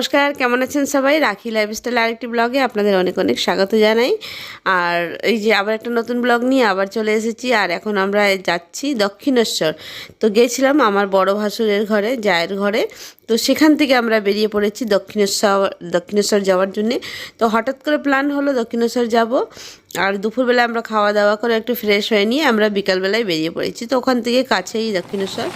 নমস্কার, কেমন আছেন সবাই? রাখি লাইফস্টাইল আরেকটি ব্লগে আপনাদের অনেক অনেক স্বাগত জানাই। আর এই যে আবার একটা নতুন ব্লগ নিয়ে আবার চলে এসেছি, আর এখন আমরা যাচ্ছি দক্ষিণেশ্বর। তো গেছিলাম আমার বড় ভাসুরের ঘরে, জায়ের ঘরে। তো সেখান থেকে আমরা বেরিয়ে পড়েছি দক্ষিণেশ্বর দক্ষিণেশ্বর যাওয়ার জন্যে। তো হঠাৎ করে প্ল্যান হলো দক্ষিণেশ্বর যাব। আর দুপুরবেলা আমরা খাওয়া দাওয়া করে একটু ফ্রেশ হয়ে নিয়ে আমরা বিকালবেলায় বেরিয়ে পড়েছি। তো ওখান থেকে কাছেই দক্ষিণেশ্বর।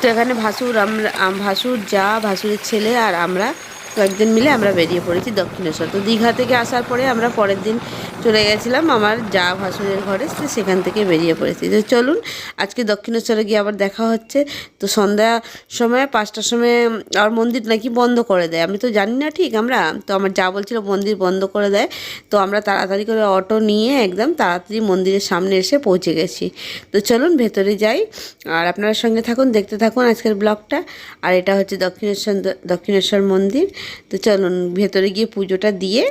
তো এখানে ভাসুর আমরা ভাসুর যা ভাসুরের ছেলে আর আমরা কয়েকজন মিলে আমরা বেরিয়ে পড়েছি দক্ষিণেশ্বর। তো দীঘা থেকে আসার পরে আমরা পরের দিন চলে গেছিলাম আমার যা ভাসুরের ঘরে সেখান থেকে বেরিয়ে পড়েছি। তো চলুন, আজকে দক্ষিণেশ্বরে গিয়ে আবার দেখা হচ্ছে। তো সন্ধ্যা সময়, পাঁচটার সময় আর মন্দির নাকি বন্ধ করে দেয়। আমি তো জানি না ঠিক আমরা? তো আমার যা বলছিল মন্দির বন্ধ করে দেয়। তো আমরা তাড়াতাড়ি করে অটো নিয়ে একদম তাড়াতাড়ি মন্দিরের সামনে এসে পৌঁছে গেছি। তো চলুন, ভেতরে যাই। আর আপনারা সঙ্গে থাকুন, দেখতে থাকুন আজকের ব্লগটা। আর এটা হচ্ছে দক্ষিণেশ্বর দক্ষিণেশ্বর মন্দির। তো চলুন, ভেতরে গিয়ে পুজোটা দিয়ে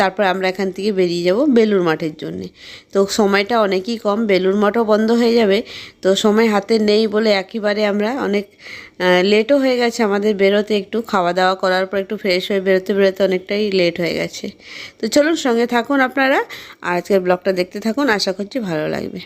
তারপর আমরা এখান থেকে বেরিয়ে যাব বেলুর মাঠের জন্যে। তো সময়টা অনেকই কম বেলুর মাঠও বন্ধ হয়ে যাবে। তো সময় হাতে নেই বলে একেবারে আমরা অনেক লেটও হয়ে গেছে আমাদের বেরোতে একটু। খাওয়া দাওয়া করার পর একটু ফ্রেশ হয়ে বেরোতে বেরোতে অনেকটাই লেট হয়ে গেছে। তো চলুন সঙ্গে থাকুন আপনারা। আর আজকের ব্লগটা দেখতে থাকুন, আশা করছি ভালো লাগবে।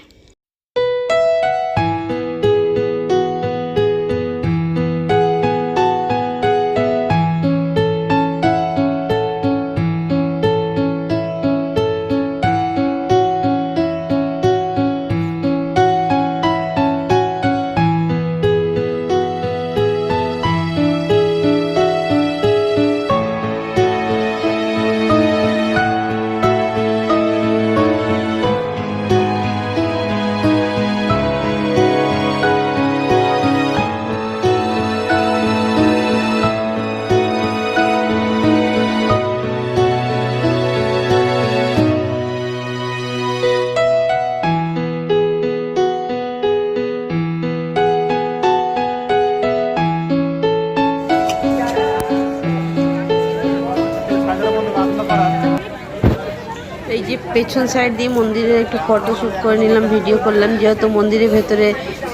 এই যে পেছন সাইড দিয়ে মন্দিরের একটু ফটো শ্যুট করে নিলাম ভিডিও করলাম। যেহেতু মন্দিরের ভেতরে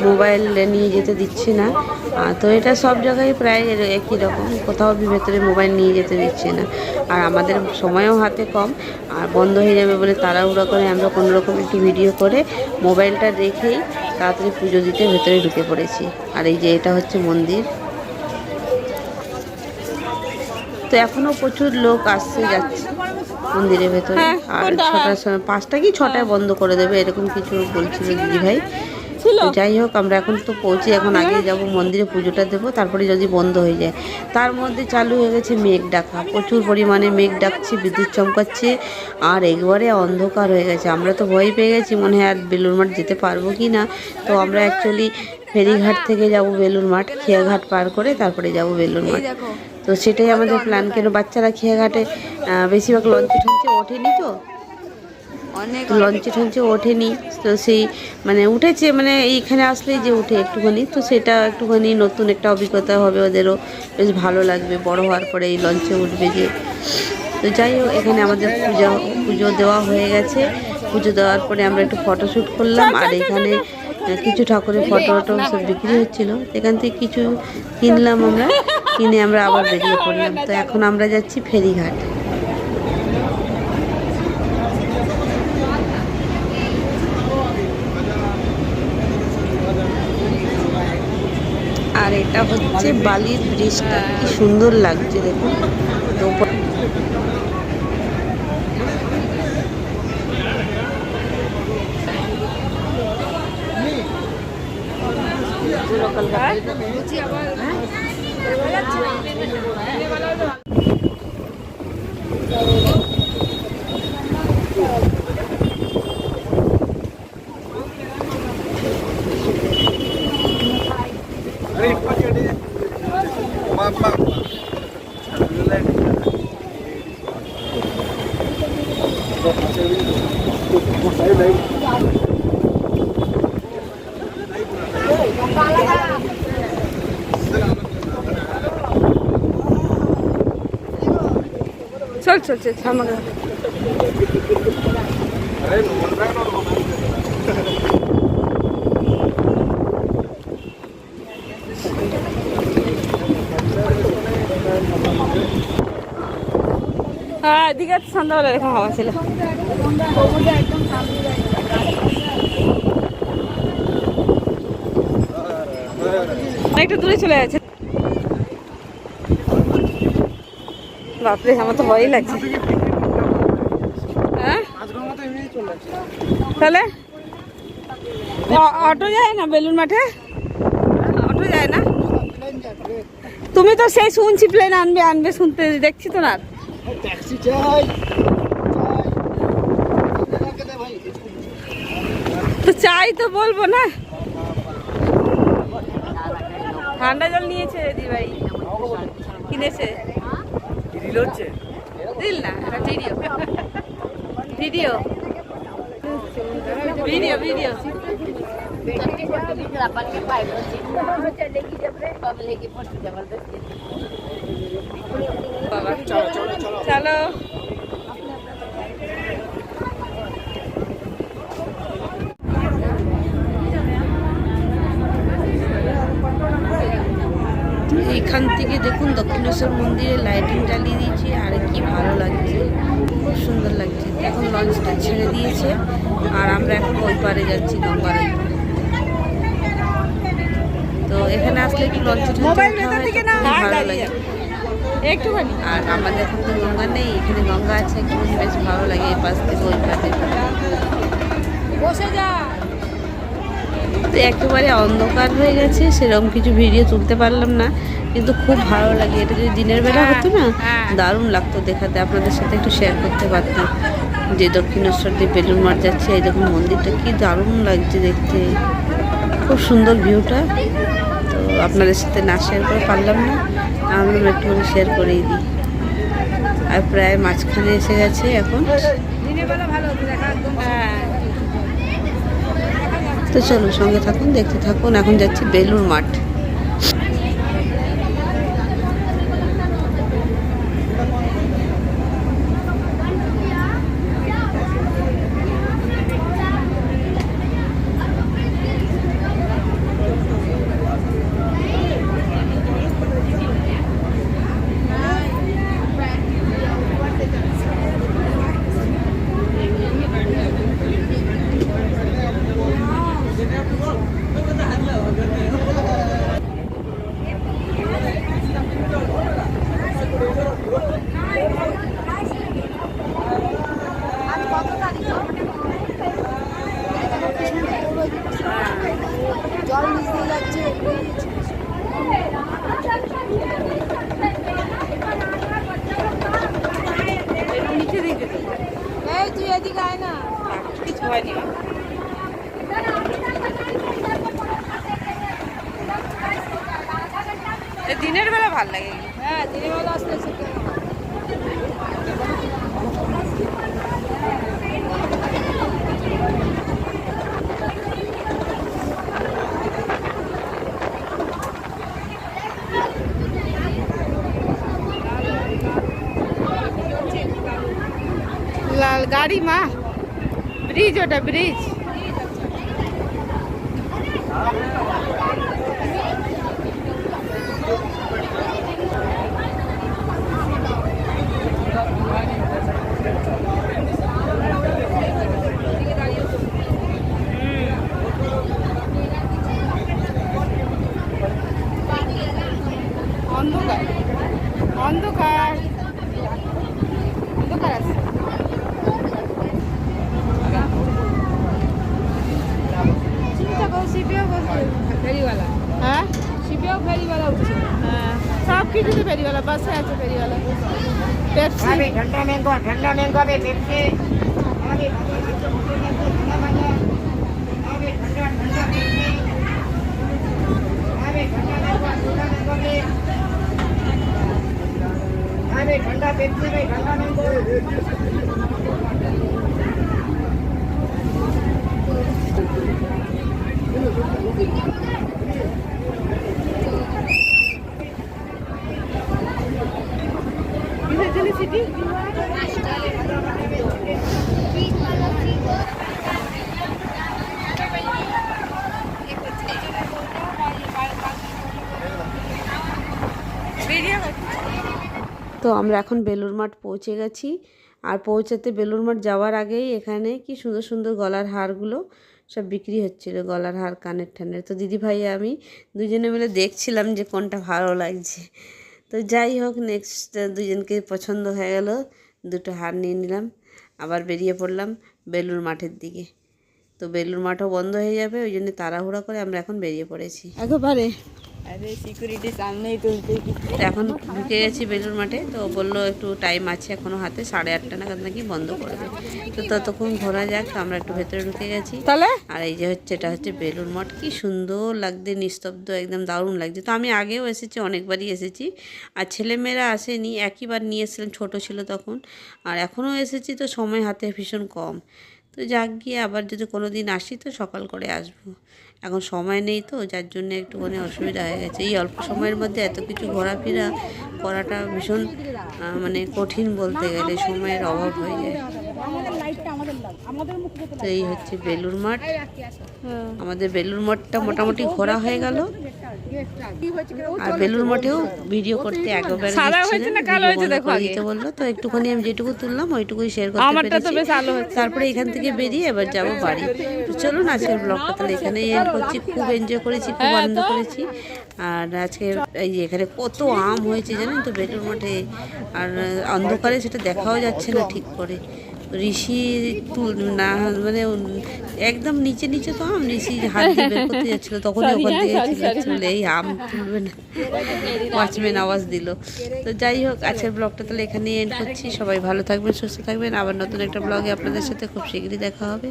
মোবাইল নিয়ে যেতে দিচ্ছে না। তো এটা সব জায়গায় প্রায় একই রকম। কোথাও ভেতরে মোবাইল নিয়ে যেতে দিচ্ছে না। আর আমাদের সময়ও হাতে কম। আর বন্ধ হয়ে যাবে বলে তাড়াহুড়ো করে আমরা কোনো রকম একটি ভিডিও করে মোবাইলটা রেখেই তাড়াতাড়ি পুজো দিতে ভেতরে ঢুকে পড়েছি। আর এই যে এটা হচ্ছে মন্দির। তো এখনও প্রচুর লোক আসছে যাচ্ছে মন্দিরের ভেতরে। আর ছটার সময় পাঁচটা কি ছটায় বন্ধ করে দেবে এরকম কিছু বলছিল দিদি ভাই যাই হোক আমরা এখন তো পৌঁছে এখন আগে যাব মন্দিরে পুজোটা দেবো তারপরে যদি বন্ধ হয়ে যায়। তার মধ্যে চালু হয়ে গেছে মেঘ ডাকা। প্রচুর পরিমাণে মেঘ ডাকছে বিদ্যুৎ চমকাচ্ছে আর একবারে অন্ধকার হয়ে গেছে। আমরা তো ভয় পেয়ে গেছি মনে হয় আর বেলুর মাঠ যেতে পারব কি না। তো আমরা অ্যাকচুয়ালি ফেরিঘাট থেকে যাব বেলুর মাঠ খেয়াঘাট পার করে তারপরে যাব বেলুর মাঠ। তো সেটাই আমাদের প্ল্যান কেন বাচ্চারা খেয়াঘাটে বেশিরভাগ লঞ্চে ঠঞ্চে ওঠেনি তো? অনেক লঞ্চে ঠঞ্চে ওঠেনি তো সেই মানে উঠেছে মানে এইখানে আসলেই যে উঠে একটুখানি তো সেটা একটুখানি নতুন একটা অভিজ্ঞতা হবে ওদেরও। বেশ ভালো লাগবে বড় হওয়ার পরে এই লঞ্চে উঠবে যে। তো যাই হোক এখানে আমাদের পূজা পুজো দেওয়া হয়ে গেছে। পুজো দেওয়ার পরে আমরা একটু ফটোশ্যুট করলাম আর এখানে কিছু ঠাকুরের ফটো টটো সব বিক্রি হচ্ছিল। এখান থেকে কিছু কিনলাম আমরা কিনে আমরা আবার বেরিয়ে পড়লাম। তো এখন আমরা যাচ্ছি ফেরিঘাট। আর এটা হচ্ছে বালির ব্রিজটা কি সুন্দর লাগছে দেখুন। তো পুরো কলকাতা চল চল চল আমাকে হ্যাঁ এদিকে সন্ধ্যাবেলা এরকম হাওয়া ছিল। একটু দূরে চলে গেছে। বাপরে আমার তো ভয়ই লাগছে। হ্যাঁ? তাহলে? অটো যায় না বেলুন মাঠে? অটো যায় না? তুমি তো সেই শুনছি প্লেন আনবে আনবে শুনতে দেখছি তো না। চাই তো চাই তো বলব না। ঠান্ডা জল নিয়েছে দি ভাই কিনেছে। রিল হচ্ছে? দিল না এটা ভিডিও ভিডিও ভিডিও ভিডিও চলো। এইখান থেকে দেখুন দক্ষিণেশ্বর মন্দিরে লাইটিং জ্বালিয়ে দিয়েছে আর কি ভালো লাগছে খুব সুন্দর লাগছে। এখন লঞ্চটা ছেড়ে দিয়েছে আর আমরা এখন ওই পারে যাচ্ছি গঙ্গার তো এখানে আসলে একটু লঞ্চে ভালো লাগে একটুখানি। আর আমাদের এখন তো গঙ্গা নেই এখানে গঙ্গা আছে একটু বেশ ভালো লাগে এই পাশ থেকে ওই পাশে বসে যা। তো একেবারে অন্ধকার হয়ে গেছে সেরকম কিছু ভিডিও তুলতে পারলাম না কিন্তু খুব ভালো লাগে। এটা যদি দিনের বেলা হতো না হ্যাঁ। দারুণ লাগতো দেখাতে। আপনাদের সাথে একটু শেয়ার করতে পারতাম। যে দক্ষিণেশ্বর দিয়ে বেলুন মাঠ যাচ্ছে এই দেখুন মন্দিরটা কি দারুণ লাগছে দেখতে। খুব সুন্দর ভিউটা তো আপনাদের সাথে না শেয়ার করে পারলাম না আমরা একটুখানি শেয়ার করেই দিই। আর প্রায় মাঝখানে এসে গেছে এখন দিনের বেলা ভালো হতো দেখা একদম হ্যাঁ তো চলো সঙ্গে থাকুন দেখতে থাকুন। এখন যাচ্ছি বেলুর মাঠ। ગાડીમાં ब्रिज ઓટા ब्रिज ফেরিওয়ালা উঠছে সব কিছুতে ফেরিওয়ালা বাসে আছে ফেরিওয়ালা পেপসি ঠান্ডা ম্যাঙ্গো ঠান্ডা ম্যাঙ্গো হবে পেপসি ঠান্ডা পেপসি ঠান্ডা ম্যাঙ্গো তো আমরা এখন বেলুর মাঠ পৌঁছে গেছি। আর পৌঁছাতে বেলুর মাঠ যাওয়ার আগেই এখানে কি সুন্দর সুন্দর গলার হারগুলো সব বিক্রি হচ্ছিল, গলার হার কানের ঠানের। তো দিদি ভাই, আমি দুজনে মিলে দেখছিলাম যে কোনটা ভালো লাগছে। তো যাই হোক নেক্সট দুজনকে পছন্দ হয়ে গেল, দুটো হার নিয়ে নিলাম, আবার বেরিয়ে পড়লাম বেলুর মাঠের দিকে। তো বেলুর মাঠও বন্ধ হয়ে যাবে, ওই জন্য তাড়াহুড়া করে আমরা এখন বেরিয়ে পড়েছি। একেবারে। এখন ঢুকে গেছি বেলুর মাঠে তো বলল একটু টাইম আছে এখনও হাতে সাড়ে আটটা নাগাদ নাকি বন্ধ করবে তো ততক্ষণ ঘোরা যাক আমরা একটু ভেতরে ঢুকে গেছি। তাহলে? আর এই যে হচ্ছে এটা হচ্ছে বেলুর মঠ কি সুন্দর লাগছে নিস্তব্ধ একদম দারুণ লাগছে। তো আমি আগেও এসেছি অনেকবারই এসেছি আর ছেলেমেয়েরা আসেনি একইবার নিয়ে এসেছিলাম ছোটো ছিল তখন। আর এখনও এসেছি তো সময় হাতে ভীষণ কম। তো যাক গিয়ে আবার যদি কোনো দিন আসি তো সকাল করে আসব। এখন সময় নেই তো যার জন্য একটুখানি অসুবিধা হয়ে গেছে। এই অল্প সময়ের মধ্যে এত কিছু ঘোরাফেরা করাটা ভীষণ মানে কঠিন বলতে গেলে সময়ের অভাব হয়ে যায়। তো এই হচ্ছে বেলুর মাঠ। আমাদের বেলুর মঠটা মোটামুটি ঘোরা হয়ে গেল। আর বেলুর মঠেও ভিডিও করতে একবারে সাদা হয়েছে না, কালো হয়েছে দেখো আগে। দিতে বলল তো একটুখানি আমি যেটুকু তুললাম ওইটুকুই শেয়ার করতে আমারটা তো বেশ আলো হচ্ছে তারপরে এখান থেকে বেরিয়ে এবার যাব বাড়ি। তো চলুন আজকের ব্লগটা তাহলে এখানেই এন্ড করছি খুব এনজয় করেছি খুব হ্যাঁ, আনন্দ করেছি। আর আজকে এই এখানে কত আম হয়েছে জানেন তো বেলুর মঠে। আর অন্ধকারে সেটা দেখাও যাচ্ছে না ঠিক করে। ঋষি তুল না মানে একদম নিচে নিচে তো আম ঋষি হাত দিয়ে বের করতে যাচ্ছিল তখনই ওখান থেকে. চলে এই আম তুলবে না। ওয়াচম্যান আওয়াজ দিল। তো যাই হোক আজকের ব্লগটা তাহলে এখানে এন্ড করছি। সবাই ভালো থাকবেন সুস্থ থাকবেন। আবার নতুন একটা ব্লগে আপনাদের সাথে খুব শীঘ্রই দেখা হবে।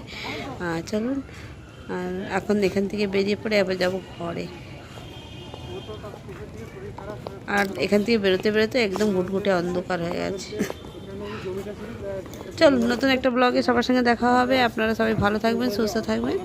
চলুন আর এখন এখান থেকে বেরিয়ে পড়ে আবার যাব ঘরে। আর এখান থেকে বেরোতে বেরোতে একদম ঘুটঘুটে অন্ধকার হয়ে গেছে। চলুন নতুন একটা ব্লগে সবার সঙ্গে দেখা হবে। আপনারা সবাই ভালো থাকবেন সুস্থ থাকবেন।